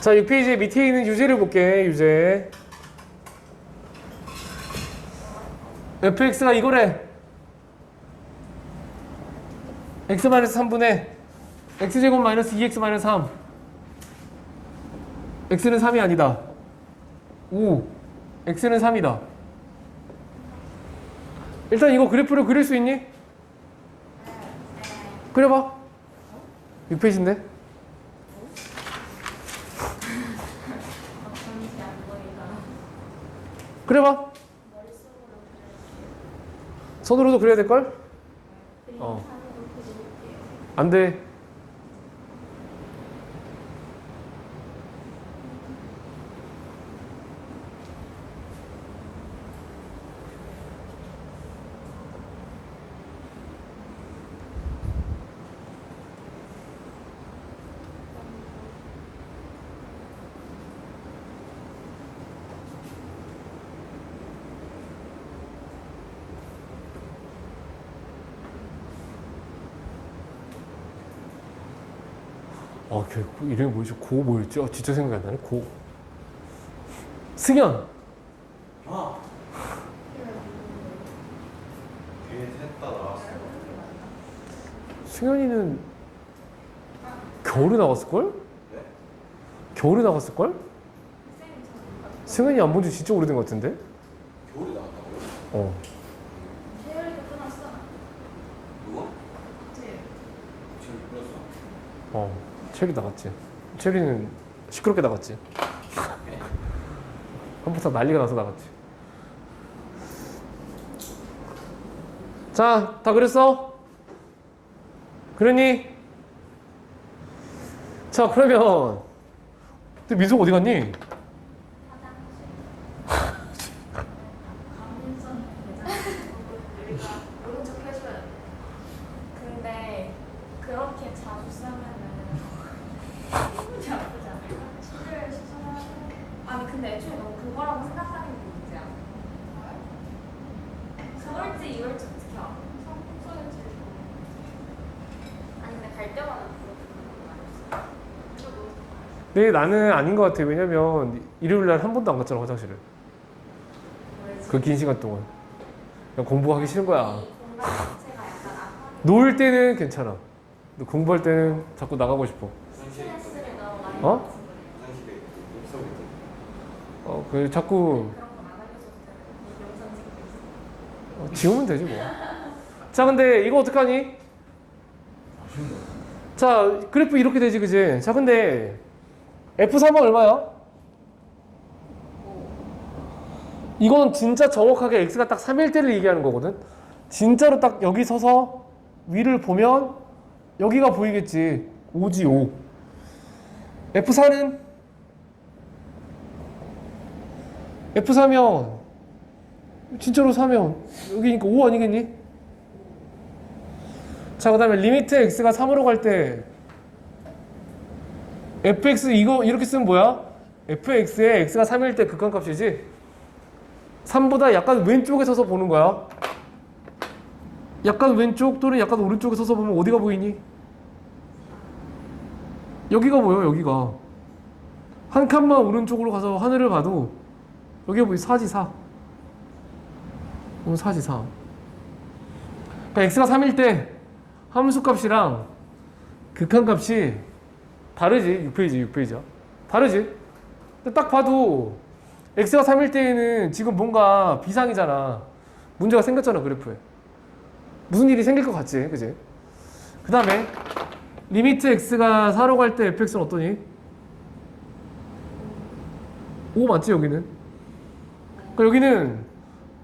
자, 6페이지 밑에 있는 유제를 볼게, 유제. fx가 이거래. x 마이너스 3분의 x제곱 마이너스 2x 마이너스 3. x는 3이 아니다. 5. x는 3이다. 일단 이거 그래프를 그릴 수 있니? 그려봐. 6페이지인데. 그려봐. 손으로도 그려야 될걸? 어. 안 돼. 어, 걔 이름이 뭐였지? 고 뭐였지? 어, 진짜 생각이 안 나네. 고. 승현. 아. 뒤에 셋다 나왔어. 승현이는 겨울에 나갔을걸? 네? 겨울에 나갔을걸? 승현이 안 본 지 진짜 오래된 것 같은데? 겨울에 나왔다고요? 어. 누가? 지금 불렀어. 어. 체리 나갔지. 체리는 시끄럽게 나갔지. 한번다 난리가 나서 나갔지. 자, 다 그랬어? 그러니? 자, 그러면 근데 민석 어디 갔니? 오른쪽 해줘야 돼. 근데 그렇게 자주 쓰면은 기분이 나쁘지 않을까? 시를 수정하는 아니 근데 애초에 너 그거라고 생각하는 게 문제야. 그럴지 이럴지 어떻게 알아? 성소일지 아니 근데 갈 때마다 근데 나는 아닌 것 같아. 왜냐면 일요일 날 한 번도 안 갔잖아, 화장실을. 그 긴 시간 동안. 그냥 공부하기 싫은 거야. 놀 때는 괜찮아. 근데 공부할 때는 자꾸 나가고 싶어. 스트레스를 너무 많이 어? 받아서. 어, 그 자꾸 그런 건안 알려줘도 되는 영상 찍고 있어. 어, 지우면 되지 뭐. 자, 근데 이거 어떡하니? 자, 그래프 이렇게 되지, 그지? 자, 근데 F3은 얼마야? 이건 진짜 정확하게 X가 딱 3일 때를 얘기하는 거거든. 진짜로 딱 여기 서서 위를 보면 여기가 보이겠지. 5지 5. F4는 F4면 진짜로 사면 여기니까 5 아니겠니? 자, 그 다음에 리미트 x가 3으로 갈 때 fx 이거 이렇게 쓰면 뭐야? fx에 x가 3일 때 극한값이지? 3보다 약간 왼쪽에 서서 보는 거야. 약간 왼쪽 또는 약간 오른쪽에 서서 보면 어디가 보이니? 여기가 보여, 여기가. 한 칸만 오른쪽으로 가서 하늘을 봐도 여기가 보이 4지 4. 오늘 4지 4. 그러니까 x가 3일 때 함수 값이랑 극한 값이 다르지. 6페이지, 6페이지야. 다르지. 딱 봐도 x가 3일 때에는 지금 뭔가 비상이잖아. 문제가 생겼잖아, 그래프에. 무슨 일이 생길 것 같지, 그지? 그 다음에 리미트 x가 4로 갈 때 fx는 어떠니? 5 맞지, 여기는? 그러니까 여기는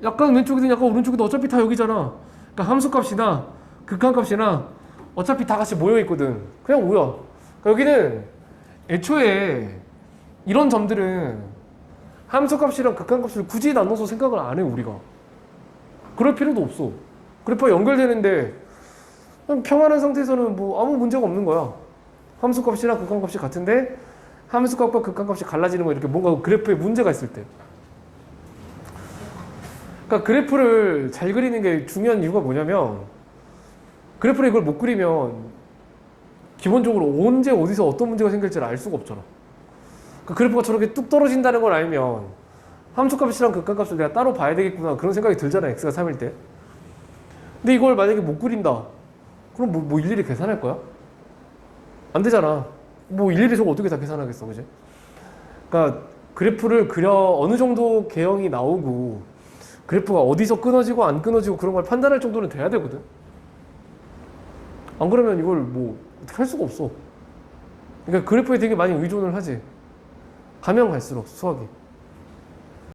약간 왼쪽이든 약간 오른쪽이든 어차피 다 여기잖아. 그러니까 함수값이나 극한값이나 어차피 다 같이 모여 있거든. 그냥 5야. 그러니까 여기는 애초에 이런 점들은 함수값이랑 극한값을 굳이 나눠서 생각을 안 해, 우리가. 그럴 필요도 없어. 그래프 연결되는데 평안한 상태에서는 뭐 아무 문제가 없는 거야. 함수값이랑 극한값이 같은데 함수값과 극한값이 갈라지는 거 이렇게 뭔가 그래프에 문제가 있을 때. 그러니까 그래프를 잘 그리는 게 중요한 이유가 뭐냐면 그래프를 이걸 못 그리면 기본적으로 언제 어디서 어떤 문제가 생길지를 알 수가 없잖아. 그 그래프가 저렇게 뚝 떨어진다는 걸 알면 함수값이랑 극한값을 내가 따로 봐야 되겠구나 그런 생각이 들잖아 x가 3일 때 근데 이걸 만약에 못 그린다 그럼 뭐, 뭐 일일이 계산할 거야? 안 되잖아 뭐 일일이 저거 어떻게 다 계산하겠어 그지? 그러니까 그래프를 그려 어느 정도 개형이 나오고 그래프가 어디서 끊어지고 안 끊어지고 그런 걸 판단할 정도는 돼야 되거든 안 그러면 이걸 뭐 어떻게 할 수가 없어. 그러니까 그래프에 되게 많이 의존을 하지. 가면 갈수록 수학이